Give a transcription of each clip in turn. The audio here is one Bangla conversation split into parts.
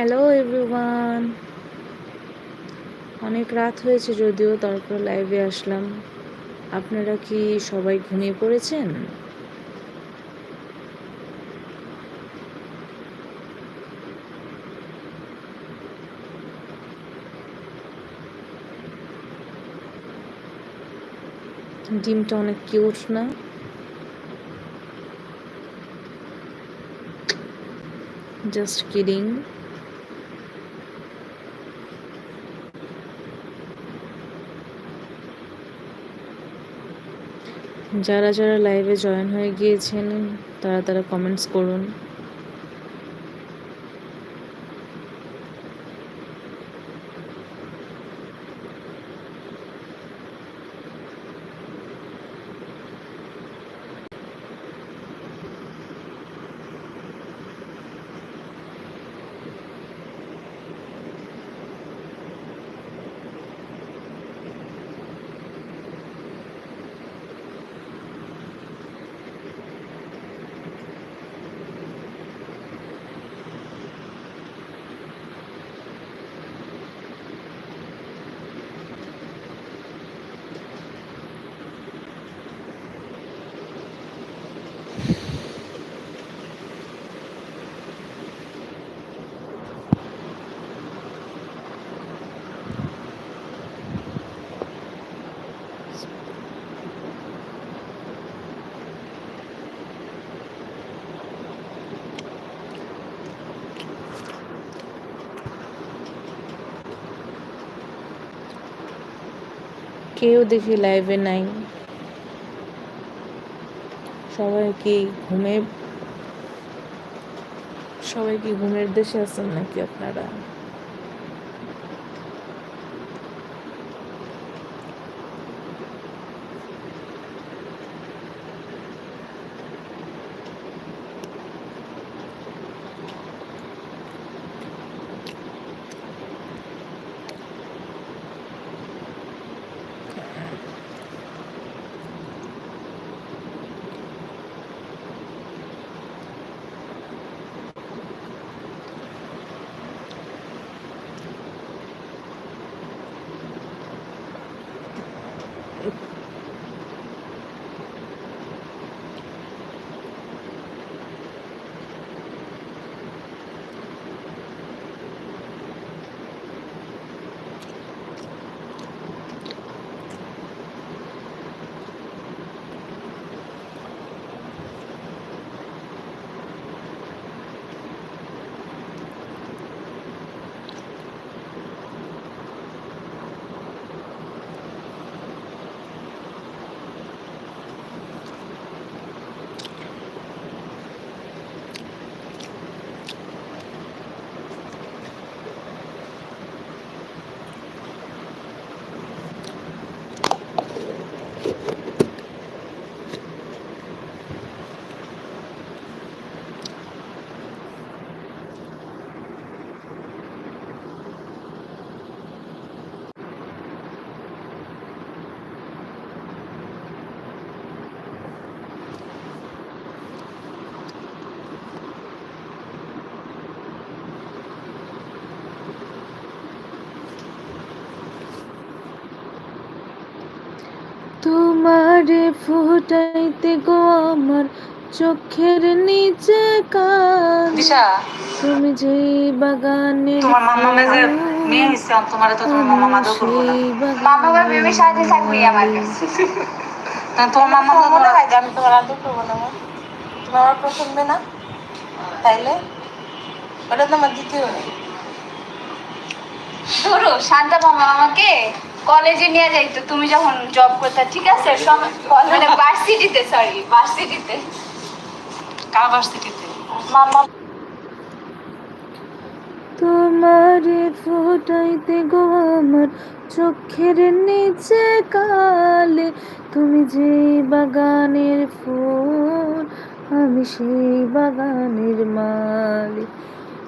হ্যালো এভরিওয়ান অনেক রাত হয়েছে যদিও তারপর লাইভে আসলাম। আপনারা কি সবাই ঘুমিয়ে পড়েছেন? ডিমটা অনেক কিউট না? জাস্ট কিডিং যারা যারা লাইভে জয়েন হয়ে গিয়েছেন তারা তারা কমেন্টস করুন। কেউ দেখি লাইভে নাই। সবাই কি ঘুমে সবাই কি ঘুমের দেশে আছেন নাকি আপনারা? ফুটাইতে গো আমার চোখের নিচে কান। তুমি যে বাগানে তোমার মামা মেজে মেয়ে তোমার তো তোমার মামা মাদক করব না। মামা বা বেবি সাথে থাকবি আমার তোমার মামা তো তোমার আমি তোমার আদর করব না তোমার আমার পছন্দ না? তাইলে? ওটা তো আমার দ্বিতীয় ধরো শান্তা মামা আমাকে। কলেজে নিয়ে যাইতো তুমি যখন জব করতে ঠিক আছে? মানে ভার্সিটিতে সরি ভার্সিটিতে কার ভার্সিটিতে মামা তোমারে ফুটাইতে গো আমার চোখের নিচে কালে তুমি যে বাগানের ফুল আমি সেই বাগানের মালিক।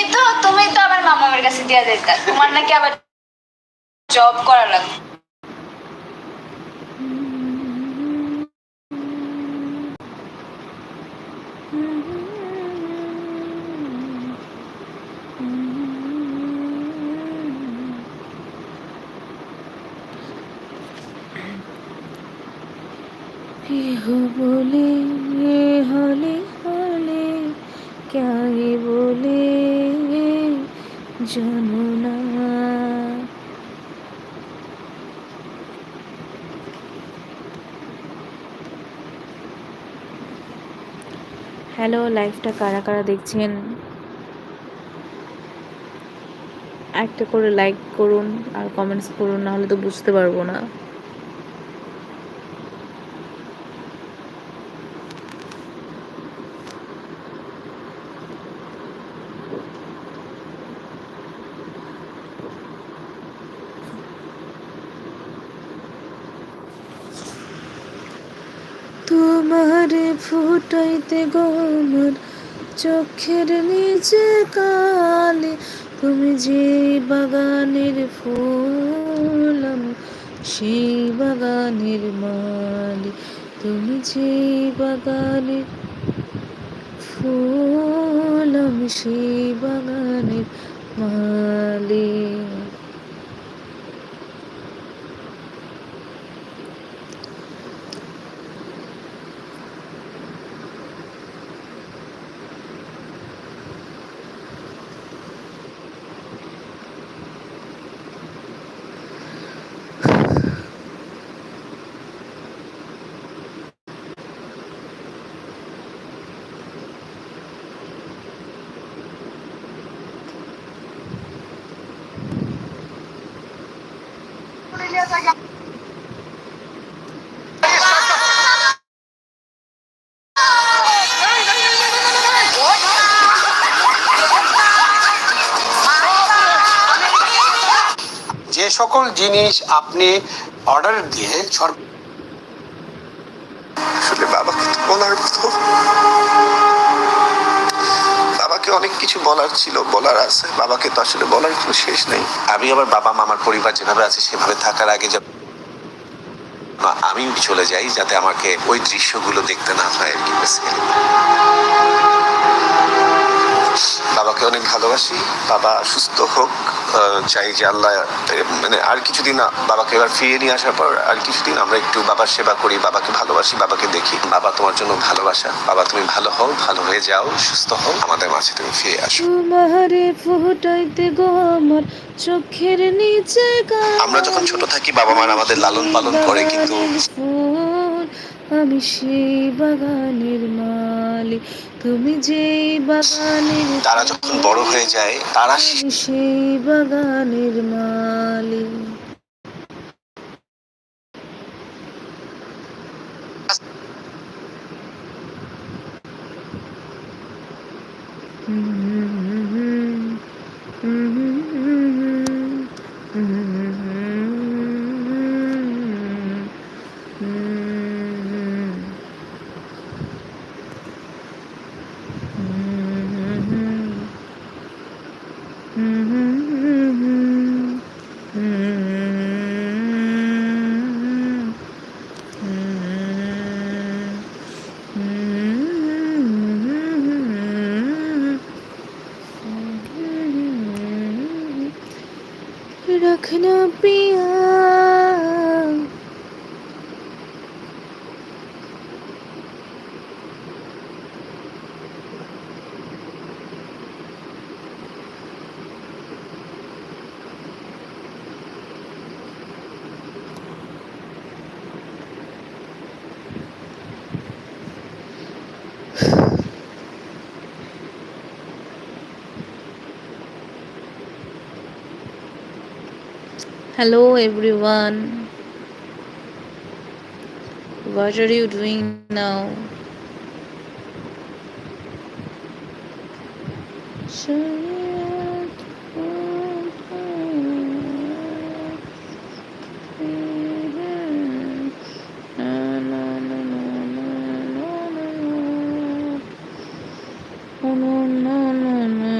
তুমি তো তুমি তো আবার মামামের কাছে দিয়া যাইতা। তোমার নাকি আবার জব করা লাগবে। বলে হলে হলে, ক্যারে বলে জানো না। হ্যালো লাইভটা কারা কারা দেখছেন? একটা করে লাইক করুন আর কমেন্টস করুন নাহলে তো বুঝতে পারব না তোমার ফুটাইতে গমর চোখের নিচে কালে। তুমি যে বাগানের ফুল সেই বাগানের মালি তুমি যে বাগানের ফুল সেই বাগানের মালি যে সকল জিনিস আপনি অর্ডার দিয়ে আসলে বাবাকে তো বলার মতো। বাবাকে অনেক কিছু বলার ছিল বলার আছে। বাবাকে তো আসলে বলার কোনো শেষ নেই। আমি আবার বাবা মামার পরিবার যেভাবে আছে সেভাবে থাকার আগে যা আমি চলে যাই যাতে আমাকে ওই দৃশ্যগুলো দেখতে না হয় আর কি বাবাকে অনেক ভালোবাসি। বাবা সুস্থ হোক। চাই যে আল্লাহ মানে আর কিছুদিন বাবাকে এবার ফিরিয়ে নিয়ে আসার পর আর কিছুদিন আমরা একটু বাবার সেবা করি বাবাকে ভালোবাসি বাবাকে দেখি। বাবা তোমার জন্য ভালোবাসা। বাবা তুমি ভালো হও ভালো হয়ে যাও সুস্থ হও আমাদের মাঝে তুমি ফিরে আসো। ফুটাইতে গমর চোখের নিচে আমরা যখন ছোট থাকি বাবা মারা আমাদের লালন পালন করে কিন্তু আমি সেই বাগানের মালি তুমি যেই বাগানের তারা যখন বড় হয়ে যায় তারা সেই বাগানের মালি হম। Hello everyone. What are you doing now? তোর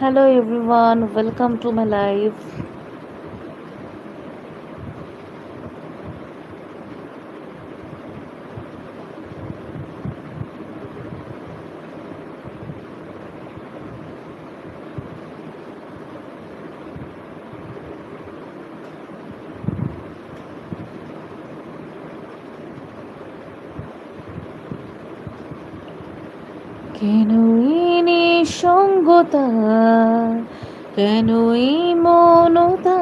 hello everyone welcome to my life. কেন এই মনতা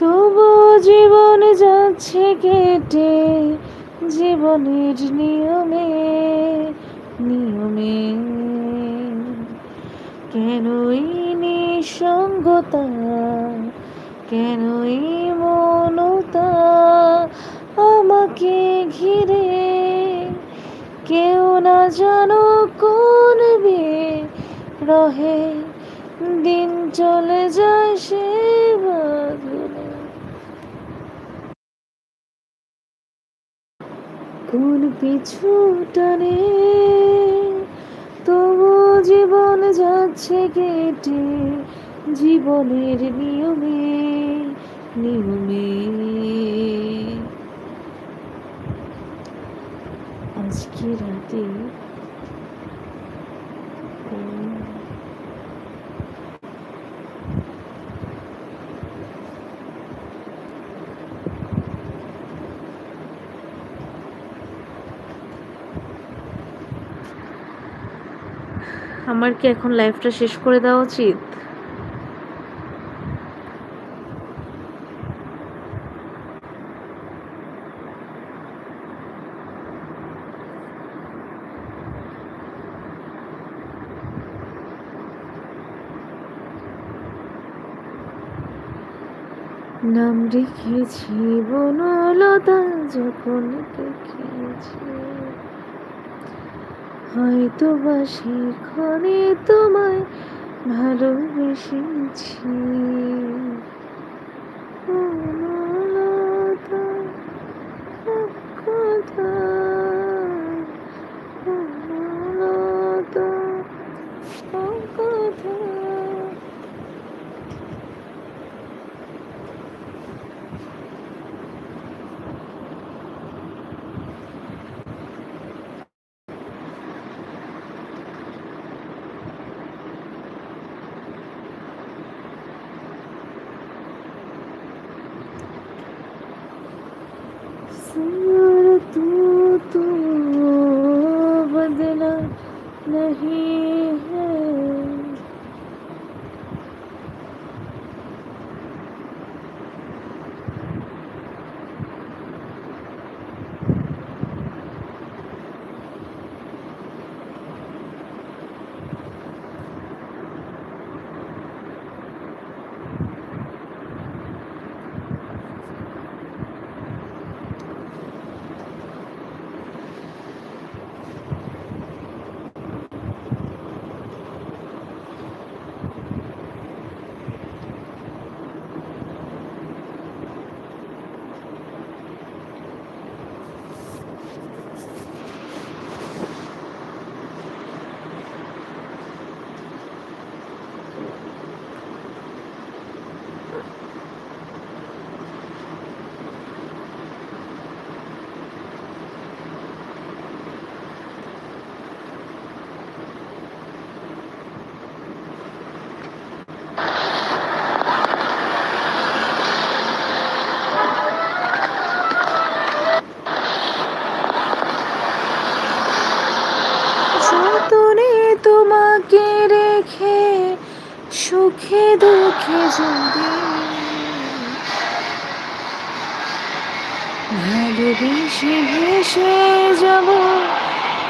তবু জীবন যাচ্ছে কেটে, জীবনের নিয়মে নিয়মে। কেনই নিঃসঙ্গতা, কেনই মনতা আমাকে ঘিরে কেউ না জানো কোন রহে। দিন চলে যায় সে কোন পিছু টানে, তবু জীবন যাচ্ছে কেটে। জীবনের নিয়মে নিয়মে আজকে রাতে? আমার কি এখন লাইফটা শেষ করে দেওয়া উচিত? রেখেছি বনলতা যখন দেখেছি হয়তো বা সেখানে তোমায় ভালোবেসেছি। तू तू बदला नहीं। ভালোবেসে ভেসে যাব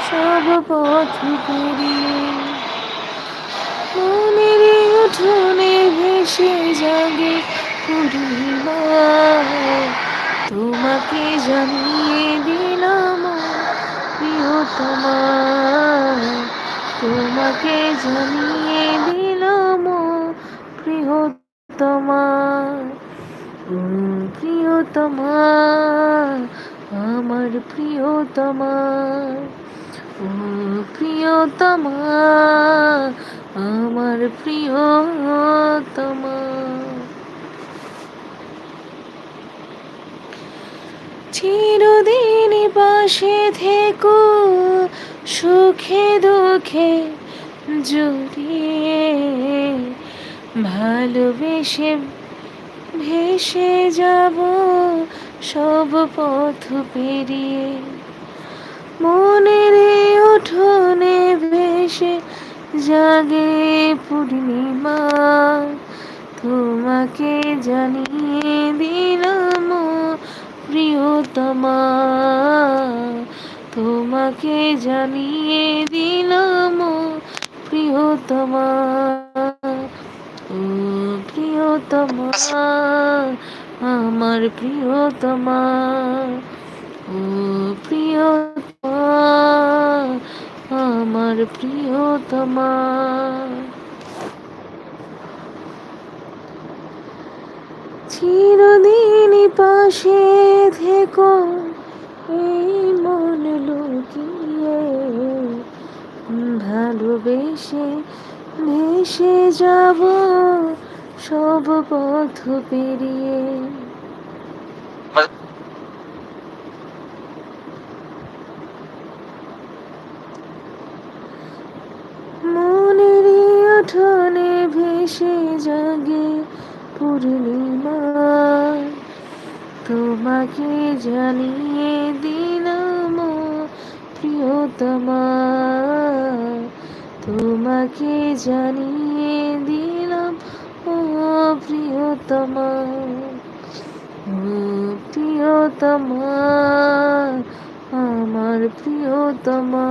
সব পথ পেরিয়ে। মনের উঠোনে ভেসে জাগে তোমাকে জানিয়ে দিলাম প্রিয়তমা। তোমাকে জানিয়ে দিলাম প্রিয়তমা। উম, প্রিয়তমা আমার প্রিয়তমা, ও প্রিয়তমা, আমার প্রিয়তমা। চিরদিন পাশে থেকো, সুখে দুঃখে জড়িয়ে, ভালোবেসে ভেসে যাব সব পথ পেরিয়ে মনের উঠোনে ভেসে জাগে পূর্ণিমা। তোমাকে জানিয়ে দিলাম প্রিয়তমা। তোমাকে জানিয়ে দিলাম প্রিয়তমা। ও প্রিয়তমা আমার প্রিয়তমা, ও প্রিয়তমা, আমার প্রিয়তমা। চিরদিন পাশে থেকো, এই মন লুকিয়ে। ভালোবেসে ভেসে যাব। সব পথ পেরিয়ে। মনের উঠোনে ভেসে জাগে পূর্ণিমা। তোমাকে জানিয়ে দিলাম প্রিয়তমা। তোমাকে জানিয়ে প্রিয়তমা প্রিয়তমা আমার প্রিয়তমা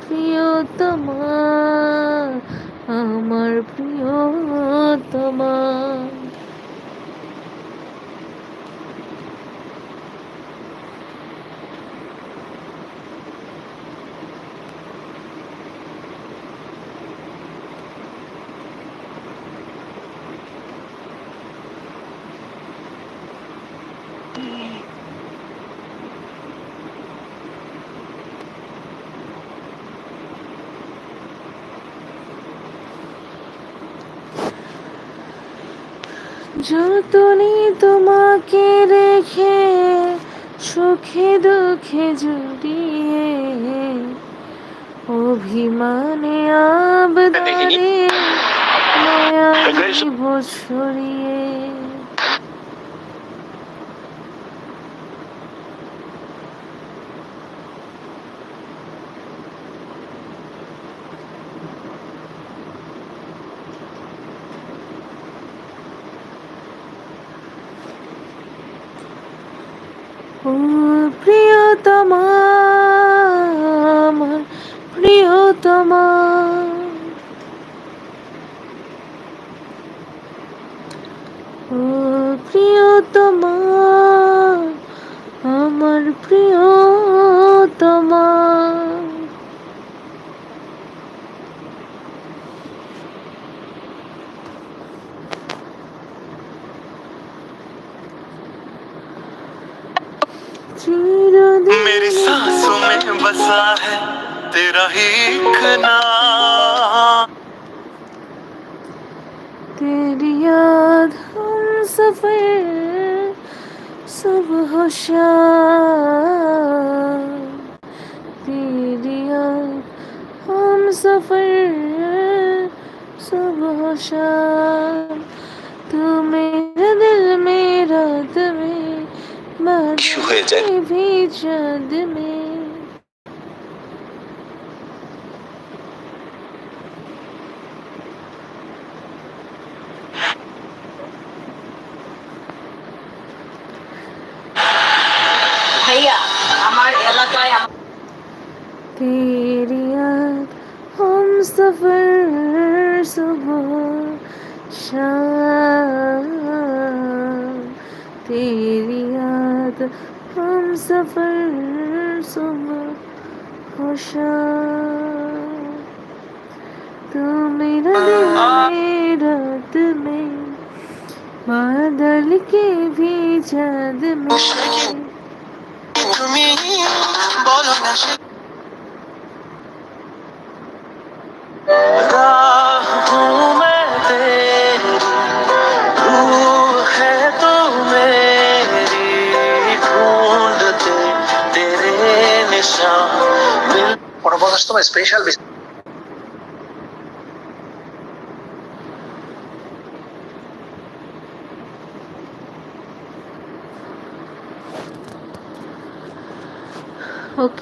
প্রিয়তমা আমার প্রিয়তমা। যতনি তোমাকে রেখে সুখে দুঃখে জড়িয়ে অভিমানে আবদারে মায়া বছরিয়ে প্রিয়তমা আমার প্রিয়তমা চিরদিন मेरी सांसों में बसा है तेरा ही एक नाम सब होशार तेरी याद हम सफर सब होशार तू मेरा दिल मेरा तुम्हें কিছু হয়ে যায়। भी चाँद में বলো না সে পরবর্তী স্পেশাল বিষয়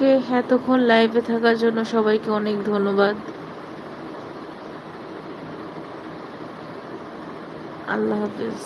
ওকে এতক্ষণ লাইভে থাকার জন্য সবাইকে অনেক ধন্যবাদ। আল্লাহ হাফিজ।